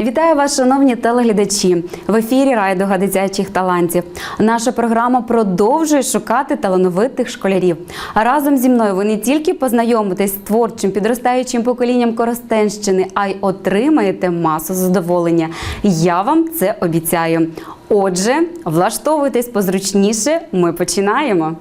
Вітаю вас, шановні телеглядачі. В ефірі Райдуга дитячих талантів. Наша програма продовжує шукати талановитих школярів. А разом зі мною ви не тільки познайомитесь з творчим підростаючим поколінням Коростенщини, а й отримаєте масу задоволення. Я вам це обіцяю. Отже, влаштовуйтесь позручніше. Ми починаємо.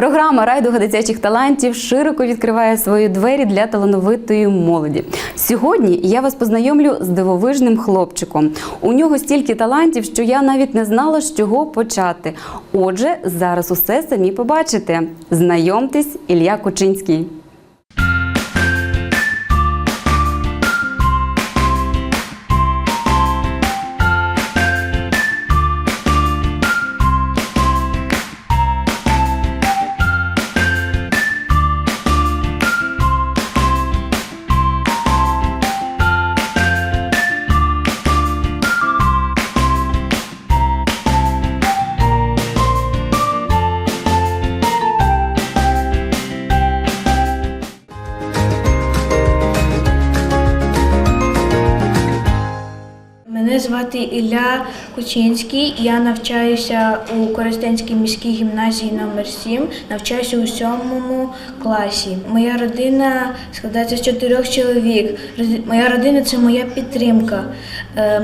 Програма Райдуга дитячих талантів широко відкриває свої двері для талановитої молоді. Сьогодні я вас познайомлю з дивовижним хлопчиком. У нього стільки талантів, що я навіть не знала, з чого почати. Отже, зараз усе самі побачите. Знайомтесь, Ілля Кучинський. Звати Ілля Кучинський. Я навчаюся у Коростенській міській гімназії номер 7 навчаюся у сьомому класі. Моя родина складається з чотирьох чоловік. Моя родина це моя підтримка. Ем,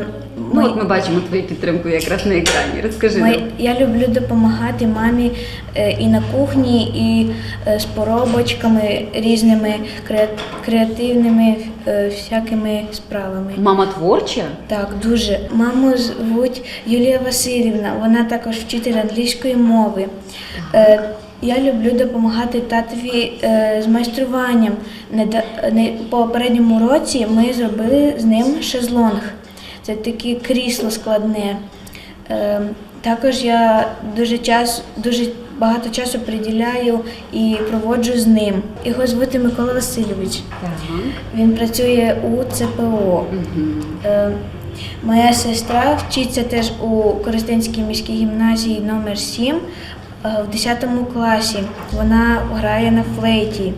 Ну, от ми бачимо твою підтримку якраз на екрані. Розкажи ми- я люблю допомагати мамі е, і на кухні, і е, з поробочками різними креативними всякими справами. Мама творча? Так, дуже. Маму звуть Юлія Васильівна, вона також вчитель англійської мови. Е, я люблю допомагати татові е, з майструванням. По попередньому році ми зробили з ним шезлонг. Це таке крісло складне. Е, також я дуже час, дуже багато часу приділяю і проводжу з ним. Його звати Микола Васильович. Так. Він працює у ЦПО. Е, Моя сестра вчиться теж у Користинській міській гімназії номер 7 е, в 10 класі. Вона грає на флейті.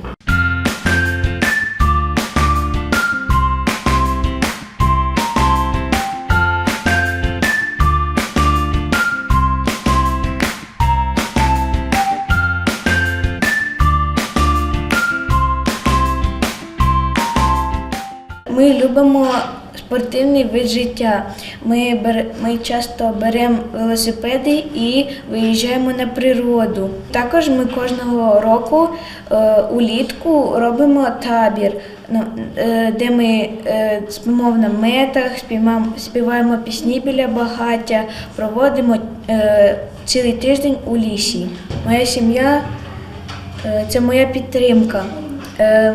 Ми любимо спортивний вид життя. Ми, бер... ми часто беремо велосипеди і виїжджаємо на природу. Також ми кожного року е, улітку робимо табір, ну, е, де ми е, спимо в наметах, співаємо, співаємо пісні біля багаття, проводимо е, цілий тиждень у лісі. Моя сім'я Е, Це моя підтримка. Е,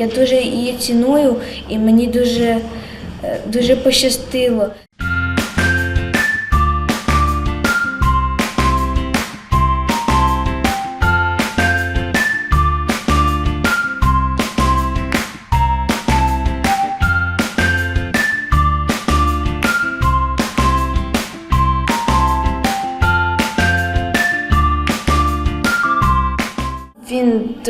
Я дуже її ціную і мені дуже, е, дуже пощастило.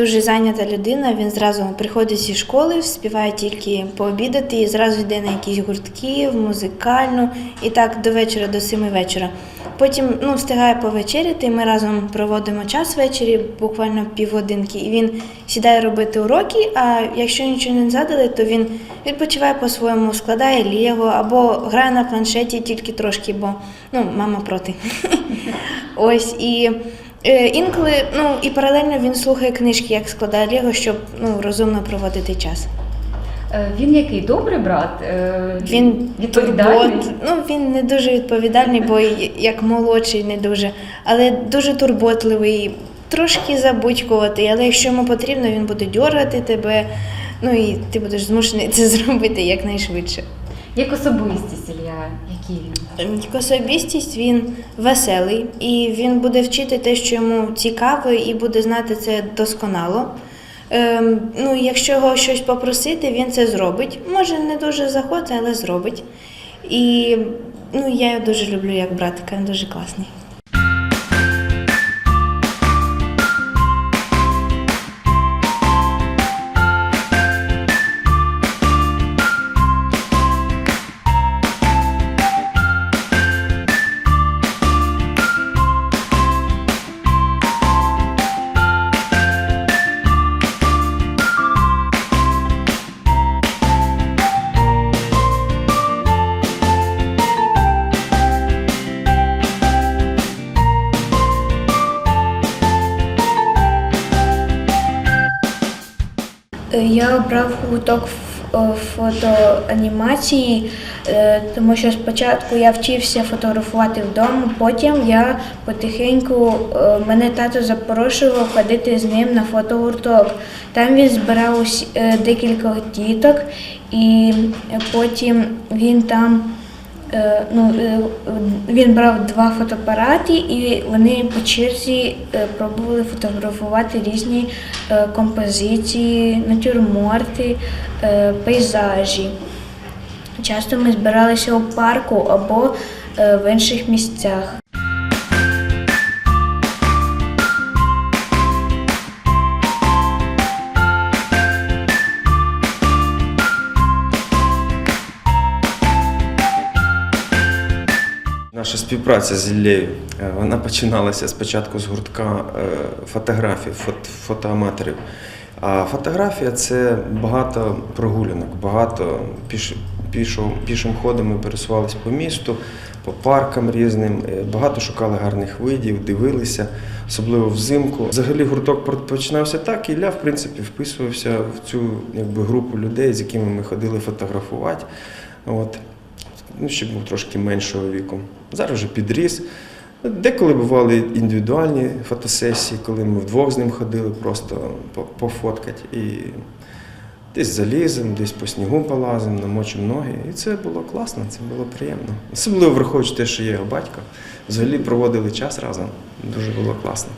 Дуже зайнята людина. Він зразу приходить зі школи, співає тільки пообідати і зразу йде на якісь гуртки, в музикальну і так до вечора, до семи вечора. Потім ну, встигає повечеряти. Ми разом проводимо час ввечері, буквально півгодинки. І він сідає робити уроки. А якщо нічого не задали, то він відпочиває по-своєму, складає лего або грає на планшеті тільки трошки, бо ну, мама проти. Ось і. Е, Інколи, ну і паралельно він слухає книжки, як складає Лего, щоб ну розумно проводити час. Е, Він який добрий брат? Е, Він відповідальний. турбот, ну він не дуже відповідальний, бо як молодший, не дуже, але дуже турботливий, трошки забудькуватий, але якщо йому потрібно, він буде дьоргати тебе. Ну і ти будеш змушений це зробити якнайшвидше. Як особистість, Ілля, який він? Особистість він веселий і він буде вчити те, що йому цікаво, і буде знати це досконало. Ем, ну, якщо його щось попросити, він це зробить. Може, не дуже захоче, але зробить. І ну, я його дуже люблю як братика, він дуже класний. Я обрав гурток фотоанімації, е, тому що спочатку я вчився фотографувати вдома, потім я потихеньку е, мене тато запрошував ходити з ним на фотогурток. Там він збирав е, декілька діток, і потім він там. Е, Ну, е, він брав два фотоапарати, і вони по черзі е, пробували фотографувати різні е, композиції, натюрморти, е, пейзажі. Часто ми збиралися у парку або е, в інших місцях. Наша співпраця з Іллею е, вона починалася спочатку з гуртка е, фотографій, фот- фотоаматорів. А фотографія це багато прогулянок, багато пішим ходом ми пересувалися по місту, по паркам різним, е, багато шукали гарних видів, дивилися, особливо взимку. Взагалі гурток починався так, і Ілля, в принципі, вписувався в цю якби, групу людей, з якими ми ходили фотографувати. От ну, ще був трошки меншого віку. Зараз вже підріс. Деколи бували індивідуальні фотосесії, коли ми вдвох з ним ходили просто пофоткати. І десь залізем, десь по снігу полазимо, намочимо ноги. І це було класно, це було приємно. Особливо враховуючи те, що є його батько. Взагалі проводили час разом. Дуже було класно.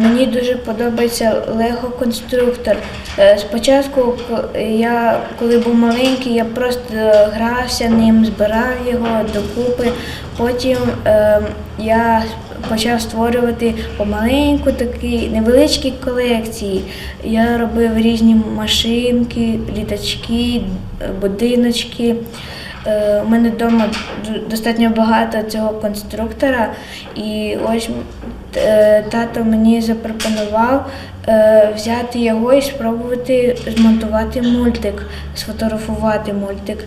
Мені дуже подобається Лего конструктор. Е, Спочатку, я коли був маленький, я просто грався ним, збирав його докупи. Потім е, я почав створювати помаленьку такі невеличкі колекції. Я робив різні машинки, літачки, е, будиночки. Е, У мене вдома достатньо багато цього конструктора, і ось е, тато мені запропонував е, взяти його і спробувати змонтувати мультик, сфотографувати мультик.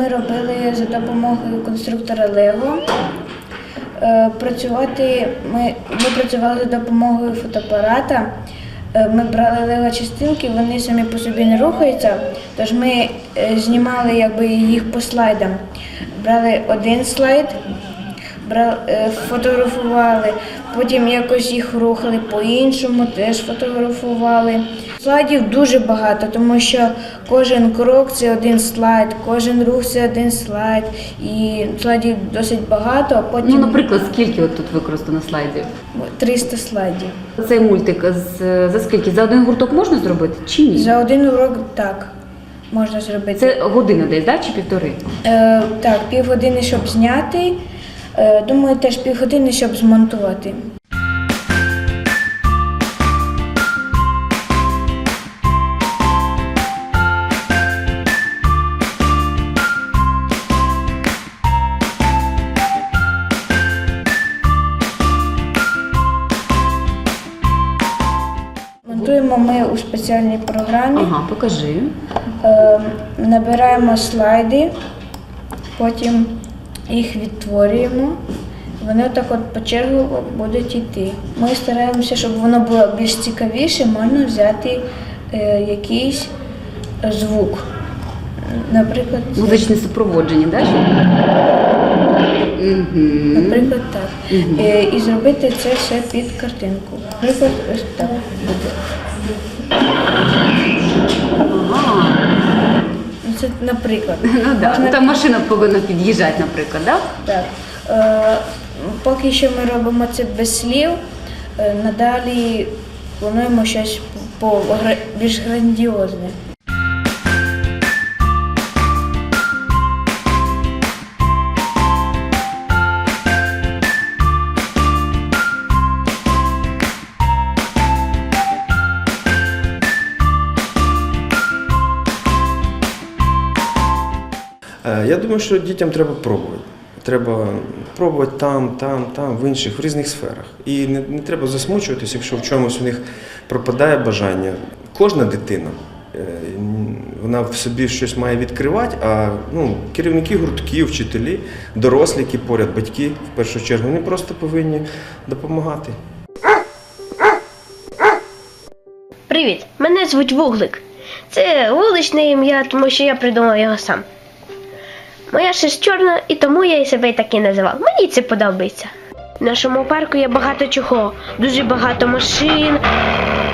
Ми робили за допомогою конструктора Лего. Е, Працювати ми, ми працювали за допомогою фотоапарата. Е, Ми брали лего частинки, вони самі по собі не рухаються, тож ми е, знімали якби, їх по слайдам. Брали один слайд, бра- е, фотографували, потім якось їх рухали по-іншому, теж фотографували. Слайдів дуже багато, тому що кожен крок це один слайд, кожен рух це один слайд, і слайдів досить багато, а потім Ну, наприклад, скільки от тут використано слайдів? 300 слайдів. Цей мультик з, за скільки? За один гурток можна зробити чи ні? За один урок так можна зробити. Це година десь, да, чи півтори? Е, так, півгодини, щоб зняти. Е, думаю, теж півгодини, щоб змонтувати. Монтуємо ми у спеціальній програмі. Ага, покажи. Е, набираємо слайди, потім їх відтворюємо. Вони так от по чергу будуть йти. Ми стараємося, щоб воно було більш цікавіше, можна взяти е, якийсь звук. Наприклад, Музичне супроводження? Угу. наприклад так. Е, і зробити це все під картинку. Наприклад, ось так буде. Ну, Це наприклад. Ну, да. Можна Там машина повинна під'їжджати, наприклад, да? Так. Е, поки що ми робимо це без слів. Е, Надалі плануємо щось по більш грандіозне. Я думаю, що дітям треба пробувати. Треба пробувати там, там, там, в інших, в різних сферах. І не, не треба засмучуватися, якщо в чомусь у них пропадає бажання. Кожна дитина, е, вона в собі щось має відкривати, а ну, керівники гуртків, вчителі, дорослі, які поряд, батьки в першу чергу, вони просто повинні допомагати. Привіт, мене звуть Вуглик. Це вуличне ім'я, тому що я придумав його сам. Моя шерсть чорна, і тому я і себе так і називав. Мені це подобається. В нашому парку є багато чого, дуже багато машин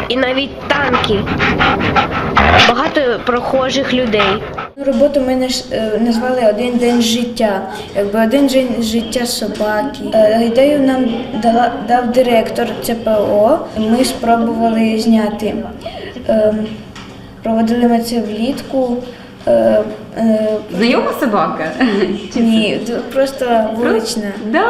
і навіть танки. Багато прохожих людей. Роботу ми е, назвали один день життя, якби один день життя собаки. Е, Ідею нам дала, дав директор ЦПО. Ми спробували зняти. Ем, Проводили ми це влітку. Е, е, Знайома собака? Ні, просто вулична. Да.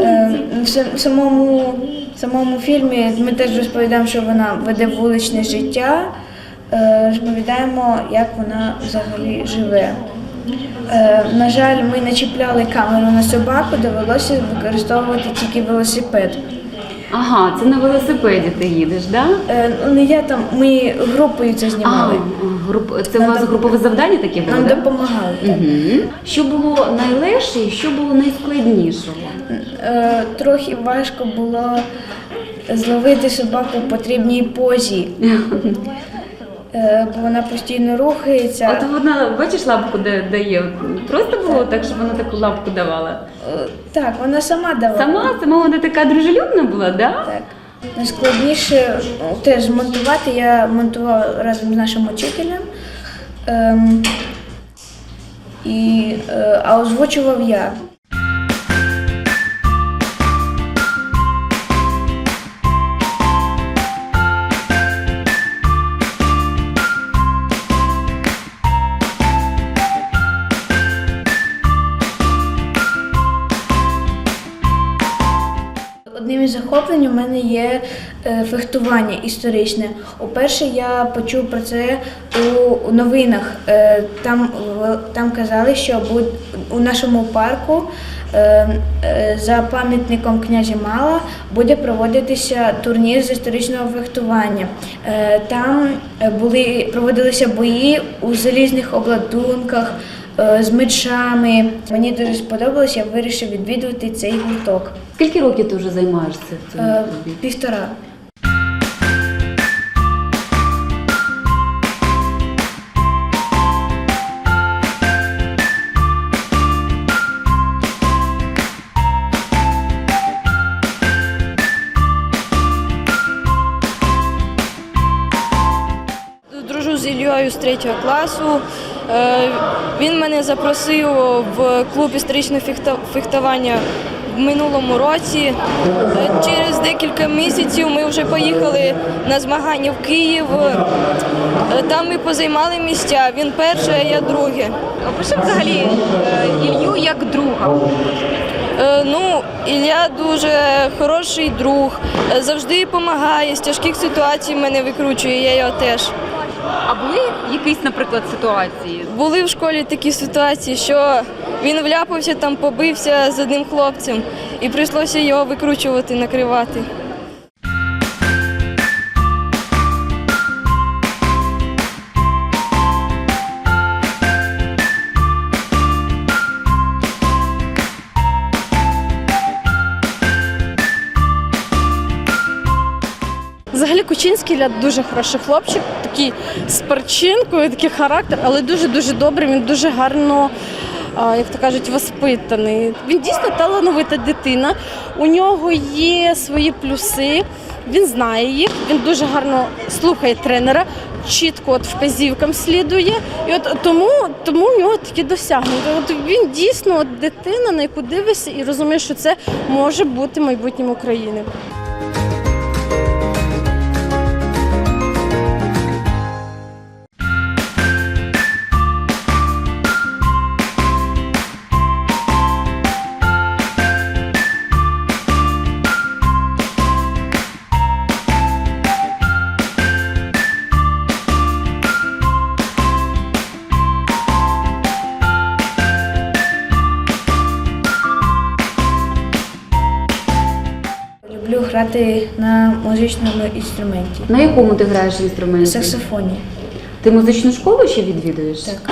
Е, В сам- самому, в самому фільмі ми теж розповідаємо, що вона веде вуличне життя. Е, Розповідаємо, як вона взагалі живе. Е, На жаль, ми не чіпляли камеру на собаку, довелося використовувати тільки велосипед. Ага, це на велосипеді ти їдеш, да? Е, Ну, не я там, ми групою це А, знімали. груп... це у вас групове завдання таке було? Нам да? допомагали. так. Угу. Що було найлегше і що було найскладнішого? Е, Трохи важко було зловити собаку в потрібній позі. Е, Бо вона постійно рухається. От вона, бачиш, лапку да- дає. Просто було так, щоб вона таку лапку давала. Е, Так, вона сама давала. Сама, сама вона така дружелюбна була, да? Так. Найскладніше ну, теж монтувати. Я монтувала разом з нашим учителем. Ем, і, е, а озвучував я. У мене є е, фехтування історичне. Уперше я почув про це у, новинах. Е, там, там казали, що у нашому парку е, за пам'ятником князя Мала буде проводитися турнір з історичного фехтування. Там були, проводилися бої у залізних обладунках. Е, З мечами мені дуже сподобалось, я вирішив відвідувати цей гурток. Скільки років ти вже займаєшся в цьому Е, клубі? Півтора. Дружу з Іллею з третього класу. Е, Він мене запросив в клуб історичного фехтування в минулому році. Е, Через декілька місяців ми вже поїхали на змагання в Київ. Е, Там ми позаймали місця. Він перший, а я друге. Опиши взагалі Ілью як друга. Ну, Ілля дуже хороший друг, завжди допомагає, з тяжких ситуацій мене викручує, я його теж. А були якісь, наприклад, ситуації? Були в школі такі ситуації, що він вляпався там, побився з одним хлопцем, і прийшлося його викручувати, накривати. Кучинський Ілля дуже хороший хлопчик, такий з перчинкою, такий характер, але дуже-дуже добрий, він дуже гарно, як то кажуть, воспитаний. Він дійсно талановита дитина. У нього є свої плюси. він знає їх, він дуже гарно слухає тренера, чітко от вказівкам слідує. І от тому, тому в нього такі досягнення. От він дійсно от дитина, на яку дивишся і розумієш, що це може бути майбутнім України. На музичному інструменті. На якому ти граєш інструменті? Саксофоні. Ти музичну школу ще відвідуєш? Так.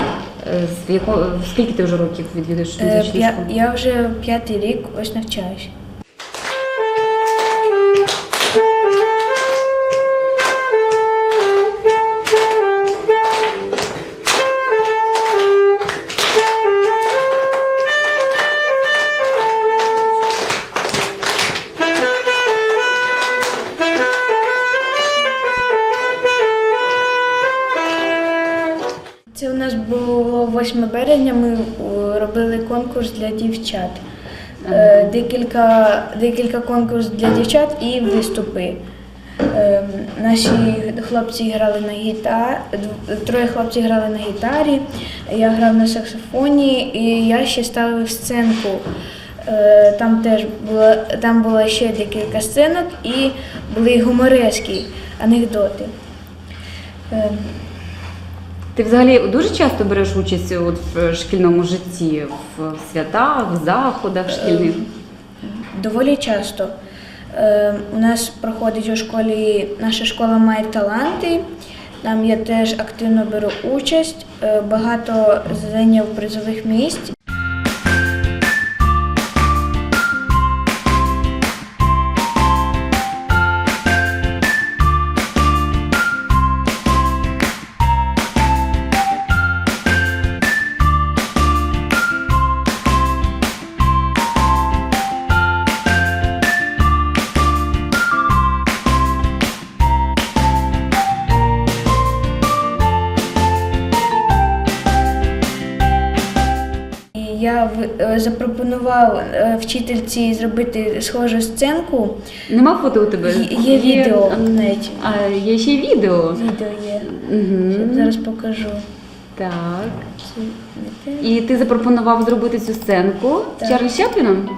Е, З якого скільки ти вже років відвідуєш музичну школу? Я, я вже п'ятий рік ось навчаюся. Було 8 березня. Ми робили конкурс для дівчат. Е, Декілька, декілька конкурсів для дівчат і виступи. Е, Наші хлопці грали на гітарі, троє хлопців грали на гітарі, я грав на саксофоні і я ще ставив сценку. Е, Там теж було, там було ще декілька сценок і були гуморески, анекдоти. Е, Ти взагалі дуже часто береш участь от в шкільному житті, в святах, в заходах шкільних? Доволі часто. Е, у нас проходить у школі, наша школа має таланти. Там я теж активно беру участь, е, багато зайняв призових місць. Запропонував е, вчительці зробити схожу сценку. Нема фото у тебе? Є, є відео а, навіть. А, є ще й відео. Відео є. Угу. Зараз покажу. Так. І ти запропонував зробити цю сценку з Так. Чарлі Чапліном?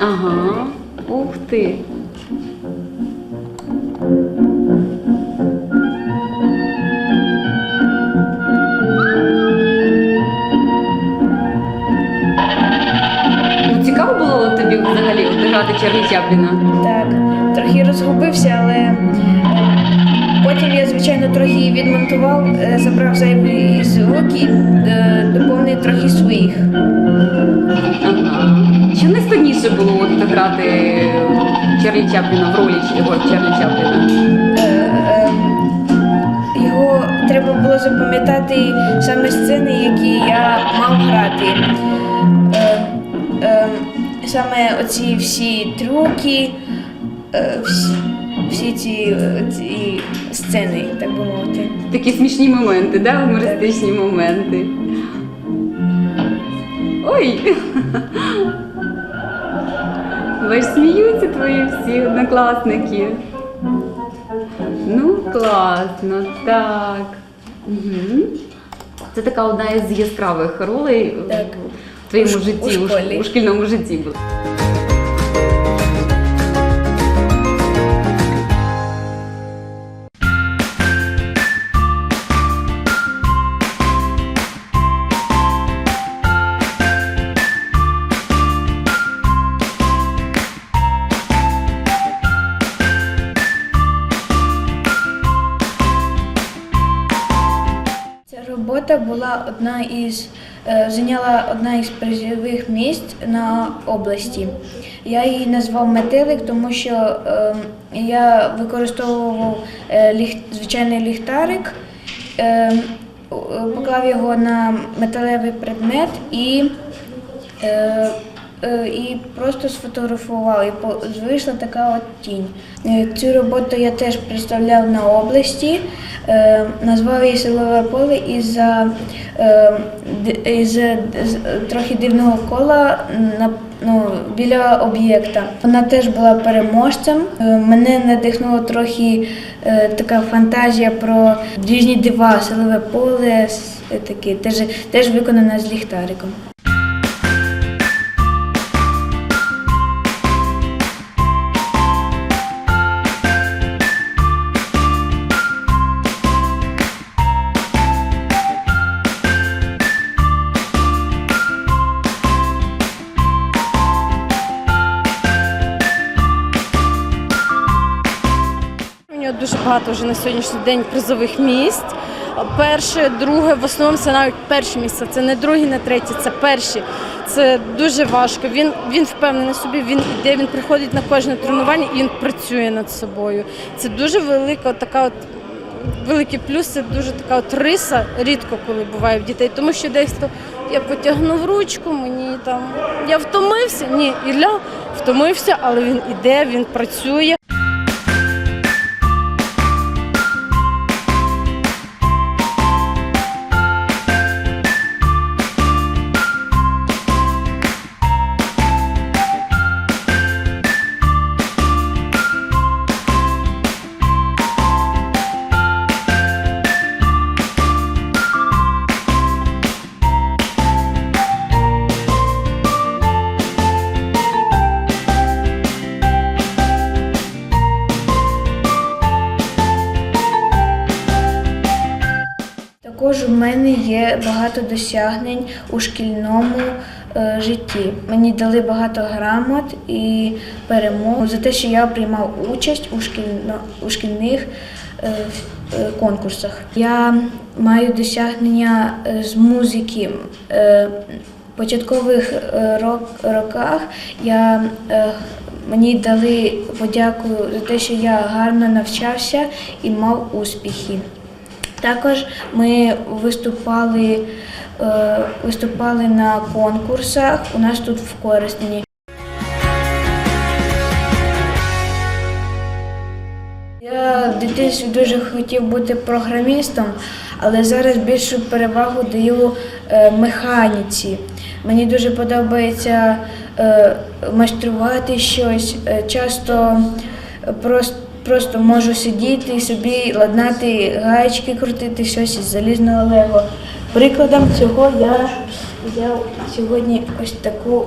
Ага. Ух ти. Грати Чарлі Чапліна? Так, трохи розгубився, але е, потім я, звичайно, трохи відмонтував, е, забрав зайві звуки, е, доповнив трохи своїх. Ага. Що найскладніше було от грати Чарлі Чапліна в ролі його Чарлі Чапліна? Е, е, Його треба було запам'ятати саме сцени, які я мав грати. Саме оці всі трюки, е, всі, всі ці, е, ці сцени, так би мовити. Такі смішні моменти, да? гумористичні моменти. Ой! Бач, сміються твої всі однокласники. Ну, класно, так. Угу. Це така одна із яскравих ролей Так. В твоєму У житті, у у, школі. у шкільному житті була. Робота була одна із зайняла одна із призових місць на області. Я її назвав метелик, тому що е, я використовував е, звичайний ліхтарик, е, поклав його на металевий предмет і е, е, і просто сфотографував, і вийшла така от тінь. Е, Цю роботу я теж представляв на області, е, назвав її силове поле із-за е, із трохи дивного кола на ну, біля об'єкта. Вона теж була переможцем. Е, Мене надихнула трохи е, така фантазія про різні дива, силове поле, е, теж, теж виконана з ліхтариком. Багато вже на сьогоднішній день призових місць. Перше, друге, в основному це навіть перші місця. Це не другі, не треті, це перші. Це дуже важко. Він, він впевнений собі, він іде, він приходить на кожне тренування і він працює над собою. Це дуже велика така от. Великий плюс це дуже така от риса, рідко коли буває в дітей, тому що десь то я потягнув ручку, мені там я втомився. Ні, Ілля втомився, але він іде, він працює. Досягнень у шкільному е, житті. Мені дали багато грамот і перемог за те, що я приймав участь у, шкільно, у шкільних е, е, конкурсах. Я маю досягнення з музики. В початкових рок, роках я, мені дали подяку за те, що я гарно навчався і мав успіхи. Також ми виступали, виступали на конкурсах у нас тут в Коростені. Я в дитинстві дуже хотів бути програмістом, але зараз більшу перевагу даю е, механіці. Мені дуже подобається е, майструвати щось. Е, Часто просто, можу сидіти собі ладнати гаечки, крутити щось із залізного лего. Прикладом цього я взяв сьогодні ось таку,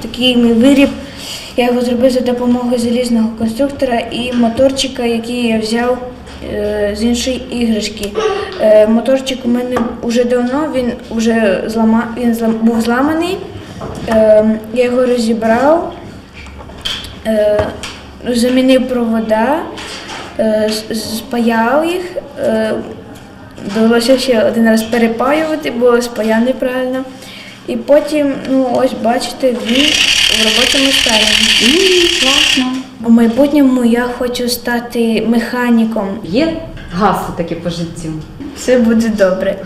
такий мій виріб. Я його зробив за допомогою залізного конструктора і моторчика, який я взяв е, з іншої іграшки. Е, моторчик у мене вже давно, він вже злама, він був зламаний. Е, я його розібрав, замінив провода, спаяв їх. Довелося ще один раз перепаювати, бо спаяв неправильно. І потім, ну ось бачите, він в робочому стані. Класно. У майбутньому я хочу стати механіком. Є гасло таке по життю. Все буде добре.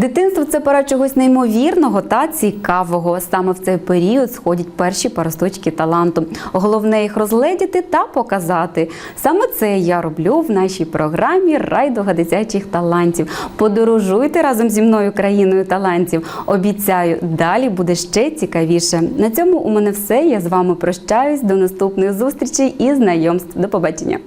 Дитинство це пора чогось неймовірного та цікавого. Саме в цей період сходять перші паросточки таланту. Головне їх розгледіти та показати. Саме це я роблю в нашій програмі Райдуга дитячих талантів. Подорожуйте разом зі мною країною талантів. Обіцяю, далі буде ще цікавіше. На цьому у мене все. Я з вами прощаюсь. До наступних зустрічей і знайомств. До побачення.